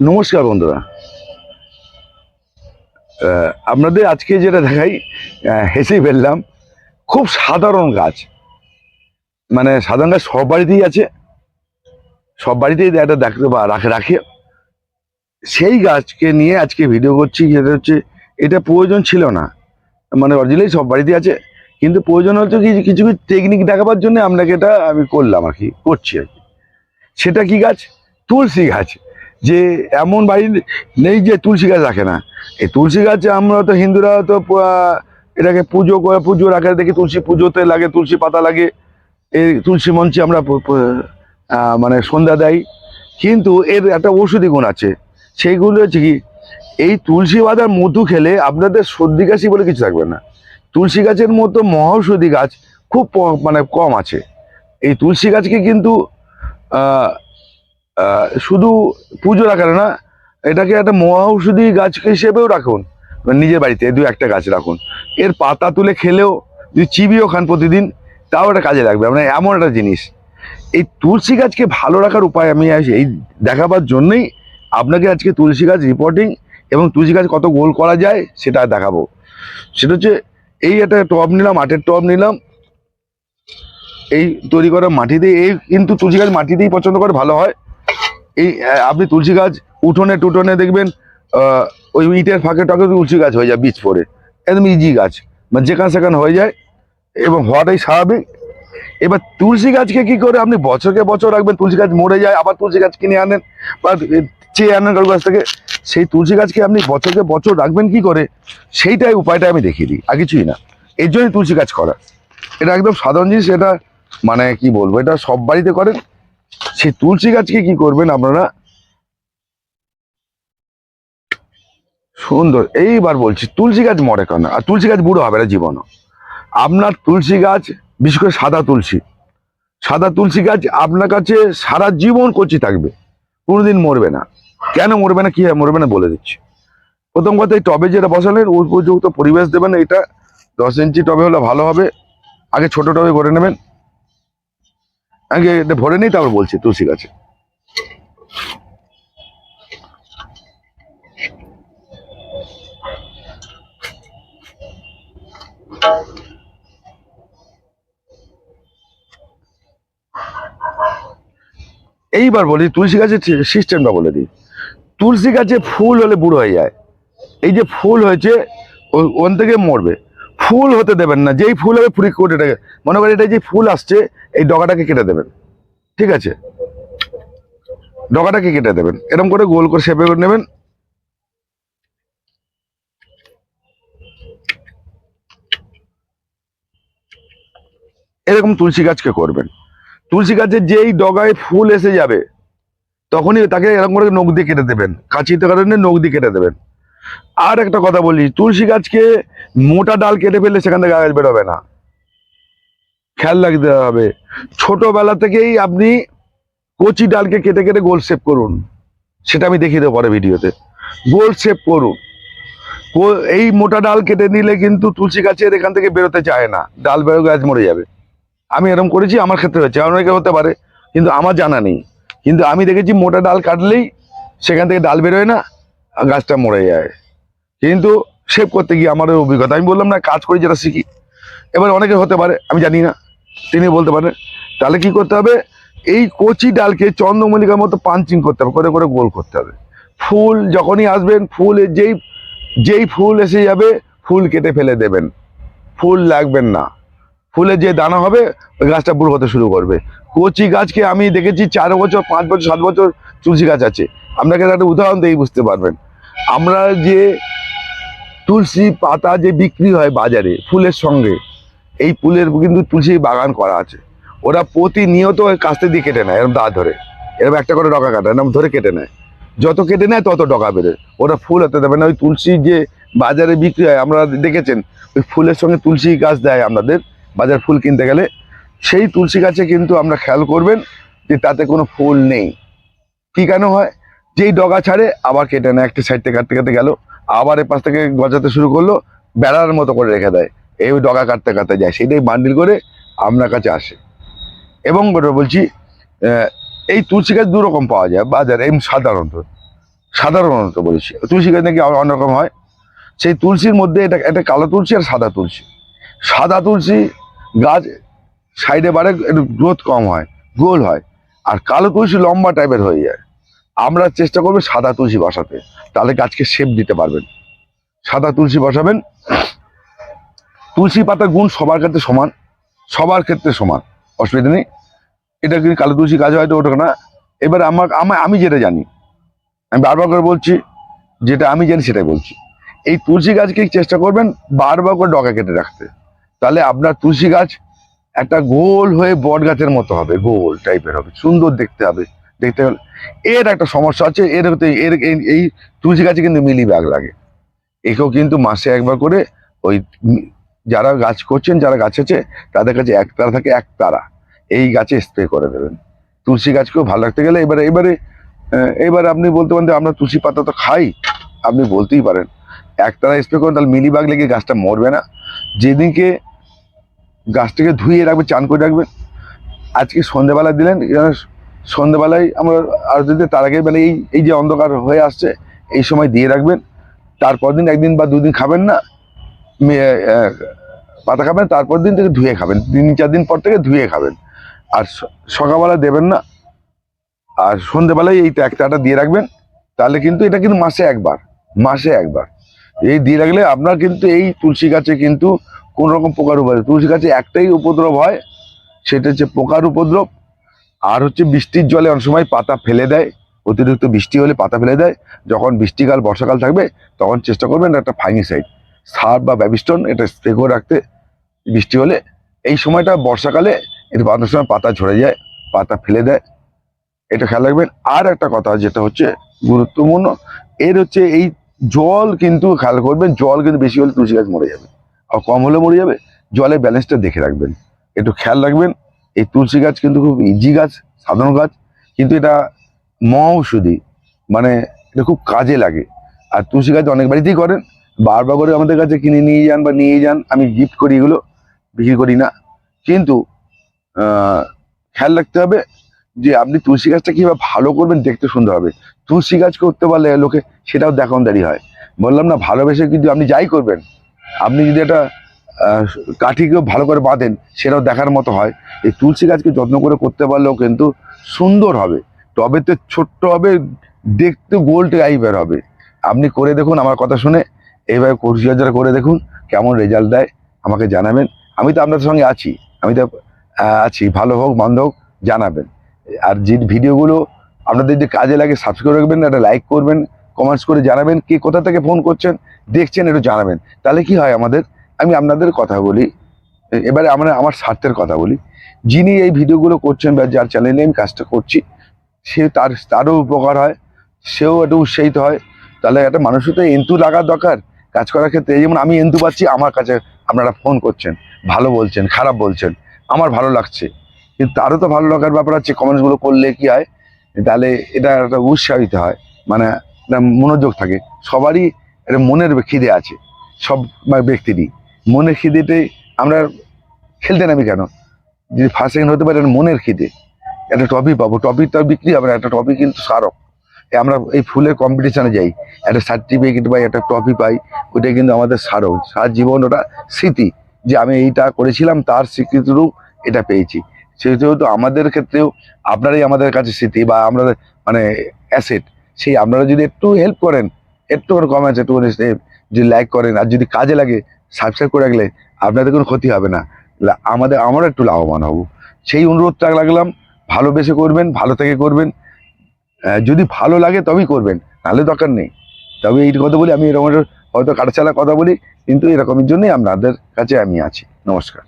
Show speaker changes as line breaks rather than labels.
নমস্কার বন্ধুরা। আপনাদের আজকে যেটা দেখাই হেসেই ফেললাম, খুব সাধারণ গাছ। মানে সাধারণ গাছ সব বাড়িতেই আছে। সব বাড়িতেই একটা দেখতে বা রাখে রাখে। সেই গাছকে নিয়ে আজকে ভিডিও করছি, যেটা হচ্ছে, এটা প্রয়োজন ছিল না। মানে অরিজিনালি সব বাড়িতেই আছে, কিন্তু প্রয়োজন হচ্ছে কিছু কিছু টেকনিক দেখাবার জন্য আপনাকে এটা আমি করলাম আর কি, করছি আর কি। সেটা কি গাছ? তুলসী গাছ। যে এমন বাড়ি নেই যে তুলসী গাছ রাখে না। এই তুলসী গাছ আমরা তো হিন্দুরা তো এটাকে পুজো করে পুজো রাখে, দেখি তুলসী পুজোতে লাগে, তুলসী পাতা লাগে, এই তুলসী মঞ্চে আমরা মানে সন্ধ্যা দেয় কিন্তু এর একটা ঔষধি গুণ আছে, সেইগুলো হচ্ছে কি, এই তুলসী পাতার মধু খেলে আপনাদের সর্দি কাশি বলে কিছু থাকবে না। তুলসী গাছের মতো মহৌষধি গাছ খুব মানে কম আছে। এই তুলসী গাছকে কিন্তু শুধু পুজো রাখার না, এটাকে একটা মহা ঔষধি গাছ হিসেবেও রাখুন। মানে নিজের বাড়িতে দু একটা গাছ রাখুন। এর পাতা তুলে খেলেও যদি চিবিও খান প্রতিদিন, তাও এটা কাজে লাগবে। মানে এমন একটা জিনিস। এই তুলসী গাছকে ভালো রাখার উপায় আমি এই দেখাবার জন্যই আপনাকে আজকে তুলসী গাছ রিপোর্টিং এবং তুলসী গাছ কত গোল করা যায় সেটা দেখাবো। সেটা হচ্ছে এই একটা টব নিলাম মাটির টব নিলাম। এই তৈরি করা মাটি দিয়ে, এই কিন্তু তুলসী গাছ মাটি দিয়েই পছন্দ করে, ভালো হয়। এই আপনি তুলসী গাছ উঠোনে টুটনে দেখবেন ওই ইটের ফাঁকে টাকে তুলসী গাছ হয়ে যায় বীজ পড়ে। একদম ইজি গাছ। মানে যেখানে সেখানে হয়ে যায় এবং হওয়াটাই স্বাভাবিক। এবার তুলসী গাছকে কি করে আপনি বছরকে বছর রাখবেন, তুলসী গাছ মরে যায়, আবার তুলসী গাছ কিনে আনেন, বা চেয়ে আনেন কারও গাছ থেকে, সেই তুলসী গাছকে আপনি বছরকে বছর রাখবেন কি করে, সেইটাই উপায়টা আমি দেখিয়ে দিই, আর কিছুই না। এর জন্যই তুলসী গাছ করা। এটা একদম সাধারণ জিনিস, এটা মানে কি বলব, এটা সব বাড়িতে করেন সেই তুলসী গাছকে কি করবেন আপনারা? সুন্দর, এইবার বলছি, তুলসী গাছ মরে কেন? আর তুলসী গাছ বুড়ো হবে না জীবনও। আপনার তুলসী গাছ, বিশেষ করে সাদা তুলসী সাদা তুলসী গাছ আপনার কাছে সারা জীবন কচি থাকবে, কোনোদিন মরবে না। কেন মরবে না, কি মরবে না বলে দিচ্ছি। প্রথম কথা, এই টবে যেটা বসালেন, উপযুক্ত পরিবেশ দেবেন এটা দশ ইঞ্চি টবে হলে ভালো হবে। আগে ছোট টবে করে নেবেন আগে এটা ভরে নেই, তারপর বলছি, তুলসী গাছে। এইবার বলি, তুলসী গাছের সিস্টেমটা বলে দিই। তুলসী গাছে ফুল হলে বুড়ো হয়ে যায়। এই যে ফুল হয়েছে ওখান থেকে মরবে। ফুল হতে দেবেন না। যেই ফুল হবে ফুরি কোট এটাকে। মনে করেন এটা যে ফুল আসছে, এই ডগাটাকে কেটে দেবেন। ঠিক আছে? ডগাটাকে কেটে দেবেন। এরকম করে গোল করে শেপে করে নেবেন। এরকম তুলসী গাছকে করবেন। তুলসী গাছের যেই ডগায় ফুল এসে যাবে, তখনই তাকে এরকম করে নখ দিয়ে কেটে দেবেন। কাঁচিতে কারণে নখ দিয়ে কেটে দেবেন। আর একটা কথা বলি, তুলসী গাছকে মোটা ডাল কেটে ফেললে সেখান থেকে গাছ বেরোবে না। খেয়াল রাখতে হবে। ছোটবেলা থেকেই আপনি কচি ডালকে কেটে কেটে গোল শেপ করুন। সেটা আমি দেখিয়ে দেবো পরে ভিডিওতে। গোল শেপ করুন। এই মোটা ডাল কেটে নিলে কিন্তু তুলসী গাছের এখান থেকে বেরোতে চায় না। ডাল বেরো গাছ মরে যাবে। আমি এরকম করেছি, আমার ক্ষেত্রে হয়েছে। অনেকে হতে পারে, কিন্তু আমার জানা নেই। কিন্তু আমি দেখেছি মোটা ডাল কাটলেই সেখান থেকে ডাল বেরোয় না গাছটা মরে যায়। কিন্তু শেপ করতে গিয়ে আমার অভিজ্ঞতা। আমি বললাম, না, কাজ করি যেটা শিখি। এবার অনেকে হতে পারে, আমি জানি না, তিনি বলতে পারেন। তাহলে কি করতে হবে? এই কচি ডালকে চন্দ্রমল্লিকার মতো পাঞ্চিং করতে হবে, করে করে গোল করতে হবে। ফুল যখনই আসবেন ফুলের যেই যেই ফুল এসে যাবে, ফুল কেটে ফেলে দেবেন। ফুল লাগবেন না। ফুলে যে দানা হবে, ওই গাছটা বুড়ো হতে শুরু করবে। কচি গাছকে আমি দেখেছি, চার বছর, পাঁচ বছর, সাত বছর তুলসী গাছ আছে। আপনাকে একটা উদাহরণ দিয়েই বুঝতে পারবেন। আমরা যে তুলসী পাতা যে বিক্রি হয় বাজারে ফুলের সঙ্গে, এই ফুলের কিন্তু তুলসী বাগান করা আছে। ওরা প্রতিনিয়ত কাস্তে দিয়ে কেটে নেয় এরকম দা ধরে। এরকম একটা করে ডকা কাটা এরকম ধরে কেটে নেয়। যত কেটে নেয় তত ডকা বেরোয়। ওরা ফুল হতে দেবে না। ওই তুলসী যে বাজারে বিক্রি হয়, আমরা দেখেছেন, ওই ফুলের সঙ্গে তুলসী গাছ দেয় আমাদের। বাজার ফুল কিনতে গেলে সেই তুলসী গাছে কিন্তু আমরা খেয়াল করবেন যে তাতে কোনো ফুল নেই। কি কেন হয়? যেই ডগা ছাড়ে আবার কেটে নেয়, একটা সাইড থেকে কাটতে কাটতে গেল। আবার এ পাশ থেকে গজাতে শুরু করল, বেড়ার মতো করে রেখে দেয়। এই ডগা কাটতে কাটতে যায়। সেটাই বান্ডিল করে আপনার কাছে আসে। এবং বলছি এই তুলসী গাছ দু রকম পাওয়া যায়। বাজারে এমনি সাধারণত সাধারণত বলেছি। তুলসী গাছ নাকি অন্যরকম হয়। সেই তুলসীর মধ্যে এটা একটা কালো তুলসী আর সাদা তুলসী। সাদা তুলসী গাছ সাইডে বাড়ে একটু গ্রোথ কম হয়, গোল হয়। আর কালো তুলসী লম্বা টাইপের হয়ে যায়। আমরা চেষ্টা করব সাদা তুলসী বসাতে। তাহলে গাছকে শেপ দিতে পারবেন। সাদা তুলসী বসাবেন। তুলসী পাতার গুণ সবার ক্ষেত্রে সমান, সবার ক্ষেত্রে সমান। অসুবিধা নেই। এটা কিন্তু কালো তুলসী গাছ হয়তো ওটা না। এবার আমার আমার, আমি যেটা জানি, আমি বারবার করে বলছি, যেটা আমি জানি সেটাই বলছি। এই তুলসী গাছকে চেষ্টা করবেন বারবার করে ডগা কেটে রাখতে। তাহলে আপনার তুলসী গাছ একটা গোল হয়ে বট গাছের মতো হবে, গোল টাইপের হবে, সুন্দর দেখতে হবে। দেখতে গেলে। এর একটা সমস্যা আছে, এর এর এই- তুলসী গাছে কিন্তু মিলি ব্যাগ লাগে। একেও কিন্তু মাসে একবার করে ওই যারা গাছ করছেন, যারা গাছ আছে, তাদের কাছে এক তারা থাকে এক তারা। এই গাছে স্প্রে করে দেবেন। তুলসী গাছকেও ভালো রাখতে গেলে এবারে এবারে এবারে আপনি বলতে পারেন আমরা তুলসী পাতা তো খাই, আপনি বলতেই পারেন। এক তারা স্প্রে করেন, তাহলে মিলিবাগ লেগে গাছটা মরবে না। যেদিনকে গাছটাকে ধুয়ে রাখবে, চান করে রাখবেন, আজকে সন্ধেবেলা দিলেন এখানে সন্ধেবেলায় আমরা আর যদি তার আগে মানে এই এই যে অন্ধকার হয়ে আসছে, এই সময় দিয়ে রাখবেন। তারপর দিন একদিন বা দুদিন খাবেন না। পাতা খাবেন, তারপর দিন থেকে ধুয়ে খাবেন। তিন, চার দিন পর থেকে ধুয়ে খাবেন। আর সকালবেলা দেবেন না। আর সন্ধেবেলায় এই ট্যাগটাটা দিয়ে রাখবেন। তাহলে কিন্তু এটা কিন্তু মাসে একবার মাসে একবার। এই দিয়ে রাখলে আপনার কিন্তু এই তুলসী গাছে কিন্তু কোন রকম পোকার উপদ্রব, তুলসী গাছে একটাই উপদ্রব হয়, সেটা হচ্ছে পোকার উপদ্রব। আর হচ্ছে বৃষ্টির জলে অনেক সময় পাতা ফেলে দেয়, অতিরিক্ত বৃষ্টি হলে পাতা ফেলে দেয়। যখন বৃষ্টিকাল, বর্ষাকাল থাকবে, তখন চেষ্টা করবেন একটা ফাইনিসাইড সার বা ব্যাবিস্টন এটা স্প্রে করে রাখতে। বৃষ্টি হলে এই সময়টা বর্ষাকালে এর বাঁধার সময় পাতা ঝরে যায়, পাতা ফেলে দেয়। এটা খেয়াল রাখবেন। আর একটা কথা যেটা হচ্ছে গুরুত্বপূর্ণ, এর হচ্ছে এই জল কিন্তু খেয়াল করবেন, জল কিন্তু বেশি হলে তুলসী গাছ মরে যাবে। আর কম হলে মরে যাবে, জলের ব্যালেন্সটা দেখে রাখবেন। একটু খেয়াল রাখবেন। এই তুলসী গাছ কিন্তু খুব ইজি গাছ, সাধারণ গাছ, কিন্তু এটা মহৌষধি মানে এটা খুব কাজে লাগে। আর তুলসী গাছ অনেক বাড়িতেই করেন, বারবার করে আমাদের কাছে কিনে নিয়ে যান বা নিয়ে যান, আমি গিফট করি এগুলো, বিক্রি করি না। কিন্তু খেয়াল রাখতে হবে যে আপনি তুলসী গাছটা কীভাবে ভালো করবেন দেখতে সুন্দর হবে। তুলসী গাছ করতে পারলে লোকে সেটাও দেখানদারি হয়। বললাম না, ভালোবেসে কিন্তু আপনি যাই করবেন, আপনি যদি একটা কাঠিকেও ভালো করে বাঁধেন, সেটাও দেখার মতো হয়। এই তুলসী গাছকে যত্ন করে করতে পারলেও কিন্তু সুন্দর হবে। টবেতে ছোট্ট হবে, দেখতে গোল টাইপের হবে। আপনি করে দেখুন আমার কথা শুনে, এইভাবে পরিচর্যা করে দেখুন, কেমন রেজাল্ট দেয়, আমাকে জানাবেন। আমি তো আপনাদের সঙ্গে আছি, আমি তো আছি, ভালো হোক, মন্দ হোক, জানাবেন। আর যে ভিডিওগুলো আপনাদের যে কাজে লাগে সাবস্ক্রাইব রাখবেন, একটা লাইক করবেন কমেন্টস করে জানাবেন, কে কোথা থেকে ফোন করছেন, দেখছেন, একটু জানাবেন। তাহলে কি হয় আমাদের আমি আপনাদের কথা বলি, এবারে আমরা আমার স্বার্থের কথা বলি। যিনি এই ভিডিওগুলো করছেন বা যার চ্যানেলে আমি কাজটা করছি, সে তার, তারও উপকার হয়, সেও একটু উৎসাহিত হয়। তাহলে একটা মানুষের তো এন্তু লাগার দরকার কাজ করার ক্ষেত্রে। যেমন আমি এন্তু পাচ্ছি, আমার কাছে আপনারা ফোন করছেন, ভালো বলছেন, খারাপ বলছেন, আমার ভালো লাগছে। কিন্তু তারও তো ভালো লাগার ব্যাপার আছে কমেন্টসগুলো করলে কি হয়? তাহলে এটা একটা উৎসাহিত হয় মানে মনোযোগ থাকে। সবারই একটা মনের খিদে আছে, সব ব্যক্তিরই। মনের খিদেতে আমরা খেলতে নামি কেন? যদি ফার্স্ট সেকেন্ড হতে পারে মনের খিদে। একটা টপি পাবো। টপি তো বিক্রি হবে না, একটা টপি কিন্তু স্মারক। আমরা এই ফুলের কম্পিটিশনে যাই। একটা সার্টিফিকেট পাই, একটা টপি পাই, ওইটা কিন্তু আমাদের স্মারক। সারা জীবন ওটা স্মৃতি যে আমি এইটা করেছিলাম, তার স্বীকৃতিরূপ এটা পেয়েছি। সেহেতু আমাদের ক্ষেত্রেও আপনারাই আমাদের কাছে স্মৃতি বা আমরা মানে অ্যাসেট সেই আপনারা যদি একটু হেল্প করেন একটু করে কমেন্টস একটু যদি লাইক করেন, আর যদি কাজে লাগে সাবস্ক্রাইব করে রাখলে আপনাদের কোনো ক্ষতি হবে না। আমাদের, আমারও একটু লাভবান হব। সেই অনুরোধটা লাগলাম ভালোবেসে করবেন, ভালো থেকে করবেন। যদি ভালো লাগে তবেই করবেন, নাহলে দরকার নেই। তবে এই কথা বলি, আমি এরকম হয়তো কাটাচালা কথা বলি, কিন্তু এরকমের জন্যই আপনাদের কাছে আমি আছি। নমস্কার।